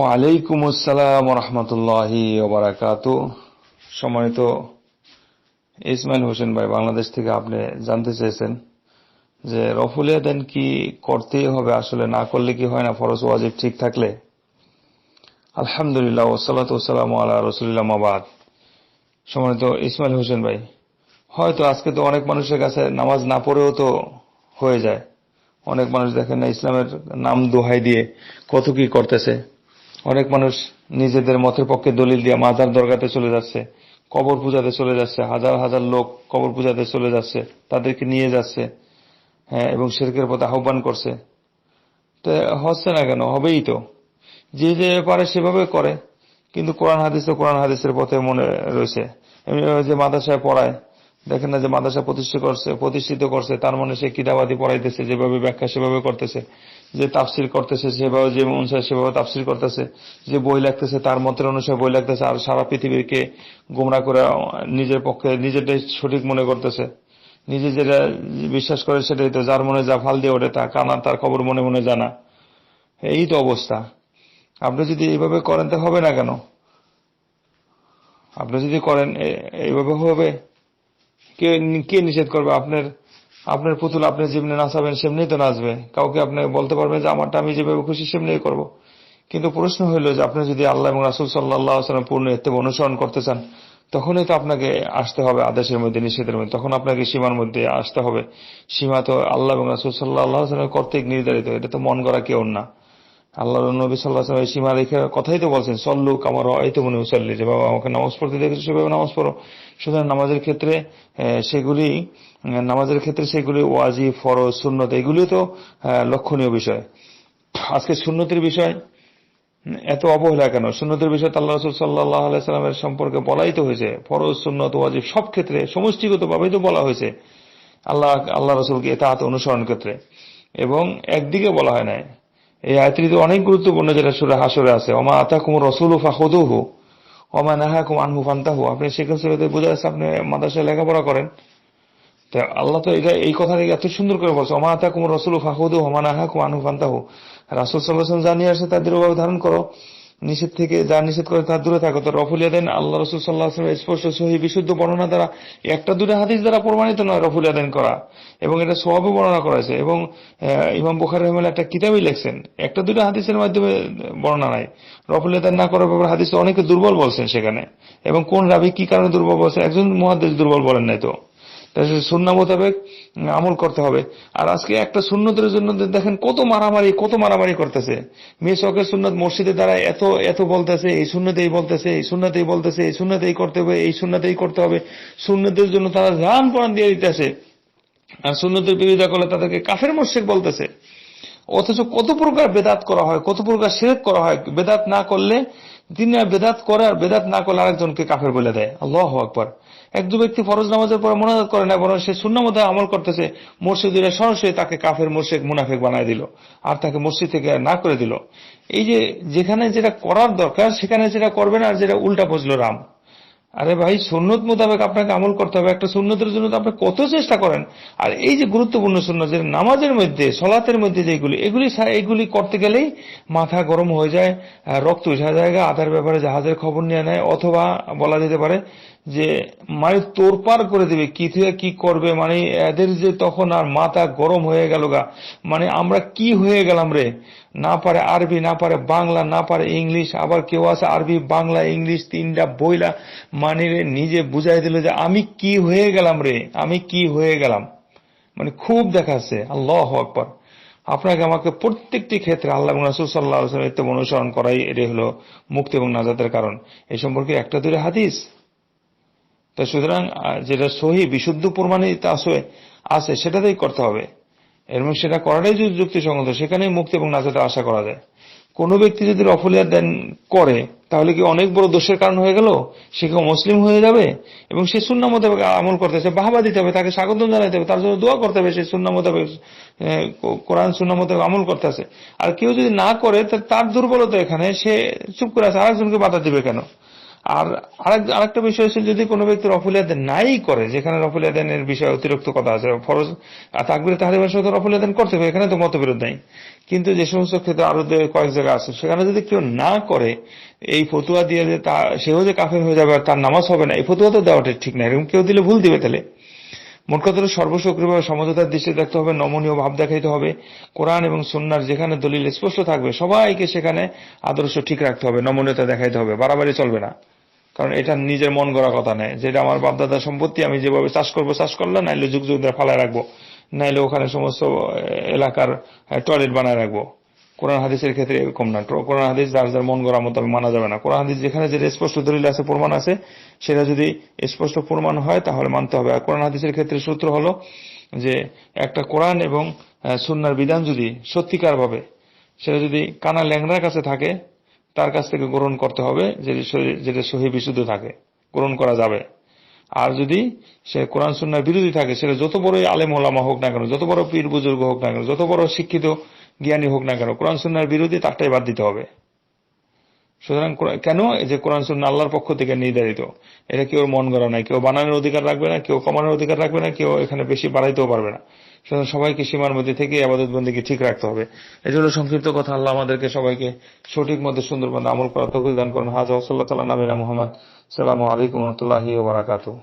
ওয়ালাইকুম আসসালাম রহমতুল্লাহি ওবরাকাত। সম্মানিত ইসমাইল হোসেন ভাই, বাংলাদেশ থেকে আপনি জানতে চেয়েছেন যে রফুলিয়া দেন কি করতেই হবে, আসলে না করলে কি হয় না, ফরজ ওয়াজিব ঠিক থাকলে? আলহামদুলিল্লাহ ওসালাত ওসালাম আল্লাহ রসুলিল্লাহ মাবাদ সম্মানিত ইসমাইল হোসেন ভাই, হয়তো আজকে তো অনেক মানুষের কাছে নামাজ না পড়েও তো হয়ে যায়। অনেক মানুষ দেখেন না ইসলামের নাম দোহাই দিয়ে কত কি করতেছে। অনেক মানুষ নিজেদের মতের পক্ষে দলিল দিয়ে মাজার দরগাতে চলে যাচ্ছে, কবর পূজাতে চলে যাচ্ছে, হাজার হাজার লোক কবর পূজাতে চলে যাচ্ছে, তাদেরকে নিয়ে যাচ্ছে হ্যাঁ এবং শেরকের পথে আহ্বান করছে। তো হচ্ছে না কেন? হবেই তো। যে যে পারে সেভাবে করে, কিন্তু কোরআন হাদিস তো কোরআন হাদিসের পথে মনে রয়েছে। যে মাদ্রাসায় পড়ায়, দেখেন না যে মাদ্রাসা প্রতিষ্ঠিত করছে প্রতিষ্ঠিত করছে, তার মনে সে কিতাবাদি পড়াইতেছে, যেভাবে ব্যাখ্যা সেভাবে করতেছে। যে তাফসির করতেছে, সেভাবে যে অনুসারে সেভাবে তাফসির করতেছে, যে বই লাগতেছে তার মতের অনুসারে বই লাগতেছে আর সারা পৃথিবীকে গোমরা করে নিজের পক্ষে, নিজেরটাই সঠিক মনে করতেছে। নিজে যেটা বিশ্বাস করে সেটাই তো, যার মনে যা ফাল দিয়ে ওঠে তা কানা তার খবর মনে মনে জানা। এই তো অবস্থা। আপনি যদি এইভাবে করেন, তো হবে না কেন? আপনি যদি করেন এইভাবে হবে? কে কে নিষেধ করবে আপনার আপনার পুতুল আপনি যেমনি নাচাবেন সেমনি তো নাচবে। কাউকে আপনি বলতে পারবেন যে, আমারটা আমি যেভাবে খুশি সেমনি করব। কিন্তু প্রশ্ন হইল যে, আপনি যদি আল্লাহ এবং রাসুল সাল্লাহ আসলাম পূর্ণ এতে অনুসরণ করতে চান, তখনই তো আপনাকে আসতে হবে আদেশের মধ্যে, নিষেধের মধ্যে। তখন আপনাকে সীমার মধ্যে আসতে হবে। সীমা তো আল্লাহ এবং রাসুল সাল্লাহ আসলাম কর্তৃক নির্ধারিত। এটা তো মন করা কেউ না। আল্লাহ নবী সাল্লাহ সীমা রেখে কথাই তো বলছেন, সল্লু কামার এই তো মনে উসল্লি। যে বাবা, আমাকে নামাজ পড়তে দেখেছ, সেভাবে নামাজ পড়ো। সুতরাং নামাজের ক্ষেত্রে সেগুলি নামাজের ক্ষেত্রে সেগুলি ওয়াজি ফরজ, সুন্নত, এগুলি তো লক্ষণীয় বিষয়। আজকে সুন্নতির বিষয় এত অবহেলা কেন? সুন্নতের বিষয় আল্লাহ রসুল সাল্লাহ আলাইস্লামের সম্পর্কে বলাই তো হয়েছে। ফরজ, সুন্নত, ওয়াজিব সব ক্ষেত্রে সমষ্টিগত ভাবেই তো বলা হয়েছে। আল্লাহ আল্লাহ রসুলকে এটা অনুসরণ ক্ষেত্রে। এবং একদিকে বলা হয় নাই। এই আয়ত্রী তো অনেক গুরুত্বপূর্ণ যেটা সুরে হাসরে আছে অমা আতা কুমুর রসুল ফাহুদুহু অমা নাহা কুম আনহু ফান্তাহু। আপনি সেখান সুরাতে বোঝা যাচ্ছে আপনি মাদ্রাসায় লেখাপড়া করেন। তা আল্লাহ তো এটা, এই কথাটা এত সুন্দর করে বলছে অমা আতা কুমুর রসুল ফাহুদু হমা নাহা কুম আনহু ফান্তাহু। রাসুল সাল্লাহ জানিয়ে আসে, তাদের ধারণ করো নিষেধ থেকে, যা নিষেধ করে তার দূরে থাকো। তো রফুলিয়া দেন আল্লাহ রসুল সাল্লাহ স্পষ্ট সহি বিশুদ্ধ বর্ণনা দ্বারা একটা দুটো হাদিস দ্বারা প্রমাণিত নয় রফুলিয়া দেন করা। এবং এটা সবাবে বর্ণনা করেছে। এবং ইমাম বুখার রহমান একটা কিতাবই লেখছেন। একটা দুটো হাদিসের মাধ্যমে বর্ণনা নাই। রফুলিয়া দেন না করার ব্যাপারে হাদিস অনেকে দুর্বল বলছেন সেখানে। এবং কোন রাবি কি কারণে দুর্বল বলছেন? একজন মহাদেশ দুর্বল বলেন নাই তো। সুন্না মোতাবেক আমল করতে হবে। আর আজকে একটা সুন্নতের জন্য দেখেন কত মারামারি কত মারামারি করতেছে। মেয়ে শখের সুন্নত মসজিদের দ্বারা এত এত বলতেছে, এই শূন্যতেই বলতেছে, এই শূন্যতেই বলতেছে, এই শূন্যতেই করতে হবে, এই শূন্যতেই করতে হবে। শূন্যতের জন্য তারা রান প্রাণ দিয়ে দিতেছে। আর শূন্যতের বিরোধিতা করলে তাদেরকে কাফের মোর্শেক বলতেছে। অথচ কত প্রকার বেদাত করা হয়, কত প্রকার সেরেক করা হয়। বেদাত না করলে তিনি বেদাত করে আর বেদাত না করলে আরেকজনকে কাফের বলে দেয়। আল্লাহ আকবর। এক দু ব্যক্তি ফরজ নামাজের পর মোনাজাত করে না বরং সে শূন্য মধ্যে আমল করতেছে মসজিদের সরাসরি তাকে কাফের মোর্শেক মুনাফেক বানায় দিল আর তাকে মসজিদ থেকে না করে দিল। এই যে যেখানে যেটা করার দরকার, সেখানে যেটা করবে না আর যেটা উল্টা বুঝলো রাম। আরে ভাই, সুন্নত মোতাবেক আপনাকে আমল করতে হবে। একটা সুন্নতের জন্য তো আপনি কত চেষ্টা করেন। আর এই যে গুরুত্বপূর্ণ সুন্নত যে নামাজের মধ্যে, সলাতের মধ্যে যেগুলি, এগুলি এগুলি করতে গেলেই মাথা গরম হয়ে যায় রক্ত উঠা জায়গা আধার ব্যাপারে জাহাজের খবর নিয়ে নেয়, অথবা বলা যেতে পারে যে মানে তোরপার করে দেবে, কি থেকে কি করবে মানে এদের যে তখন আর মাথা গরম হয়ে গেল গা। মানে আমরা কি হয়ে গেলাম রে? না পারে আরবি, না পারে বাংলা, না পারে ইংলিশ, আবার কেউ আছে আরবি, বাংলা, ইংলিশ, তিনটা বইলা মানে নিজে বুঝাই দিল যে আমি কি হয়ে গেলাম রে? আমি কি হয়ে গেলাম? মানে খুব দেখাচ্ছে। আল্লাহ আকবর। আপনাকে আমাকে প্রত্যেকটি ক্ষেত্রে আল্লাহ রাসুল সাল্লাহ এতে অনুসরণ করাই এটাই হলো মুক্তি এবং নাজাতের কারণ। এই সম্পর্কে একটা দূরে হাদিস। তা সুতরাং যেটা সহি, বিশুদ্ধ প্রমাণিত আছে সেটাতেই করতে হবে। এবং সেটা করাটাই যদি যুক্তিসঙ্গত, সেখানেই মুক্তি এবং নাজাতে আশা করা যায়। কোনো ব্যক্তি যদি রফলিয়া দেন করে, তাহলে কি অনেক বড় দোষের কারণ হয়ে গেল? সে কেউ মুসলিম হয়ে যাবে? এবং সে শূন্য মোতাবেক আমল করতেছে বাহবা দিতে হবে, তাকে স্বাগত জানাতে হবে, তার জন্য দোয়া করতে হবে, সে শূন্য মোতাবেক কোরআন শূন্য মোতাবেক আমল করতেছে আর কেউ যদি না করে তার দুর্বলতা এখানে, সে চুপ করে আছে, আরেকজনকে বাধা দিবে কেন? আর আরেক, আরেকটা বিষয় হচ্ছে যদি কোনো ব্যক্তি রফুলিয়াদের নাই করে, যেখানে রফুলিয়াদের বিষয়ে অতিরিক্ত কথা আছে, ফরজ তাকবির তাহারিমের সাথে রফুলিয়াদান করতে হবে, এখানে তো মতবিরোধ নেই। কিন্তু যে সমস্ত ক্ষেত্রে আরও কয়েক জায়গা আছে, সেখানে যদি কেউ না করে, এই ফতুয়া দিয়ে যে তা, সেও যে কাফের হয়ে যাবে আর তার নামাজ হবে না, এই ফতুয়া তো দেওয়াটা ঠিক না, এরকম কেউ দিলে ভুল দিবে তাহলে। মোট কথা হলো সর্বসক্রিয়ভাবে সমঝোতার দৃষ্টি দেখতে হবে, নমনীয় ভাব দেখাইতে হবে, কোরআন এবং সন্ন্যার যেখানে দলিল স্পষ্ট থাকবে, সবাইকে সেখানে আদর্শ ঠিক রাখতে হবে, নমনীয়তা দেখাইতে হবে, বাড়াবাড়ি চলবে না। কারণ এটা নিজের মন গড়া কথা নেই যেটা আমার বাপদাদা সম্পত্তি, আমি যেভাবে চাষ করব চাষ করলে নাইলে যুগ যুগ ফালায় রাখব, নাইলে ওখানে সমস্ত এলাকার টয়লেট বানায় রাখব। কোরআন হাদিসের ক্ষেত্রে এরকম না। কোরআন হাদিস যার যার মন গড়া মতো মানা যাবে না। কোরআন হাদিস যেখানে যেটা স্পষ্ট দলিল আছে, প্রমাণ আছে, সেটা যদি স্পষ্ট প্রমাণ হয়, তাহলে মানতে হবে। আর কোরআন হাদিসের ক্ষেত্রে সূত্র হলো যে একটা কোরআন এবং সুন্নার বিধান যদি সত্যিকার ভাবে সেটা যদি কানা ল্যাংড়ার কাছে থাকে, তার কাছ থেকে গ্রহণ করতে হবে, যেটা সহি বিশুদ্ধ থাকে, গ্রহণ করা যাবে। আর যদি সে কোরআন, সুন্নার বিরোধী থাকে, সেটা যত বড়ই আলেম ওলামা হোক না কেন, যত বড় পীর বুজুর্গ হোক না কেন, যত বড় শিক্ষিত জ্ঞানী হোক না কেন, কোরআন সুন্নার বিরোধী তারটাই বাদ দিতে হবে। সুতরাং কেন এই যে কোরআন সুন্না আল্লাহর পক্ষ থেকে নির্ধারিত? এটা কেউ মন গড়া নাই, কেউ বানানোর অধিকার রাখবে না, কেউ কমানোর অধিকার রাখবে না, কেউ এখানে বেশি বাড়াইতেও পারবে না। সুতরাং সবাইকে সীমার মধ্যে থেকে আবাদত বন্দীকে ঠিক রাখতে হবে। এই জন্য সংক্ষিপ্ত কথা, আল্লাহ আমাদেরকে সবাইকে সঠিক মধ্যে সুন্দর মধ্যে আমল করার তৌফিক দান করুন। হাজ ওসল্লাহ তাল্লাহ নাবিনা মোহাম্মদ। সালামু আলাইকুম রহমতুল্লাহি ওবরাকাতুহ